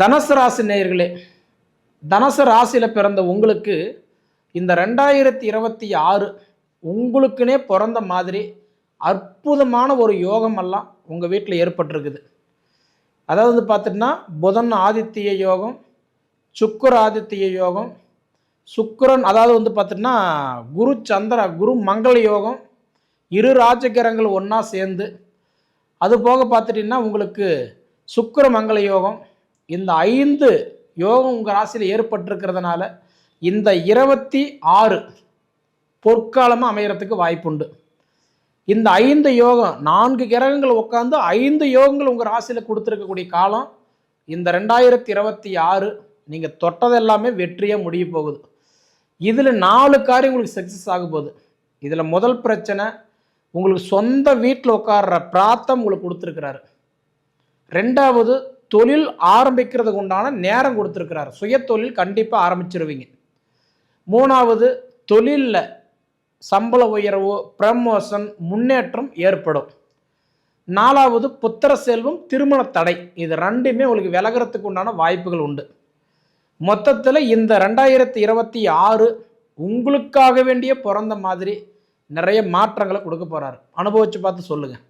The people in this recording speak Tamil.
தனுசு ராசி நேயர்களே தனுசு ராசியில் பிறந்த உங்களுக்கு இந்த ரெண்டாயிரத்தி இருபத்தி ஆறு உங்களுக்குனே பிறந்த மாதிரி அற்புதமான ஒரு யோகமெல்லாம் உங்கள் வீட்டில் ஏற்பட்டிருக்குது. அதாவது வந்து பார்த்துட்டுனா புதன் ஆதித்ய யோகம் சுக்கர ஆதித்ய யோகம் சுக்கிரன் அதாவது வந்து பார்த்துட்டுனா குரு சந்திர குரு மங்கள யோகம் இரு ராஜகிரகங்கள் ஒன்றா சேர்ந்து அது போக பார்த்துட்டிங்கன்னா உங்களுக்கு சுக்கர மங்கள யோகம் இந்த ஐந்து யோகம் உங்கள் ராசியில் ஏற்பட்டிருக்கிறதுனால இந்த இருபத்தி ஆறு பொற்காலமாக அமைகிறதுக்கு வாய்ப்புண்டு. இந்த ஐந்து யோகம் நான்கு கிரகங்கள் உட்காந்து ஐந்து யோகங்கள் உங்கள் ராசியில் கொடுத்துருக்கக்கூடிய காலம் இந்த ரெண்டாயிரத்தி இருபத்தி ஆறு நீங்கள் தொட்டதெல்லாமே வெற்றியாக முடிய போகுது. இதில் நாலு காரியம் உங்களுக்கு சக்ஸஸ் ஆக போகுது. இதில் முதல் பிரச்சனை உங்களுக்கு சொந்த வீட்டில் உட்கார்ற பிராத்தம் உங்களுக்கு கொடுத்துருக்கிறாரு. ரெண்டாவது தொழில் ஆரம்பிக்கிறதுக்கு உண்டான நேரம் கொடுத்துருக்கிறார். சுய தொழில் கண்டிப்பாக ஆரம்பிச்சிருவீங்க. மூணாவது தொழிலில் சம்பள உயர்வு ப்ரமோஷன் முன்னேற்றம் ஏற்படும். நாலாவது புத்திர செல்வம் திருமண தடை. இது ரெண்டுமே உங்களுக்கு விலகிறதுக்கு உண்டான வாய்ப்புகள் உண்டு. மொத்தத்தில் இந்த ரெண்டாயிரத்தி இருபத்தி ஆறு உங்களுக்காக வேண்டிய பிறந்த மாதிரி நிறைய மாற்றங்களை கொடுக்க போகிறாரு அனுபவித்து பார்த்து சொல்லுங்கள்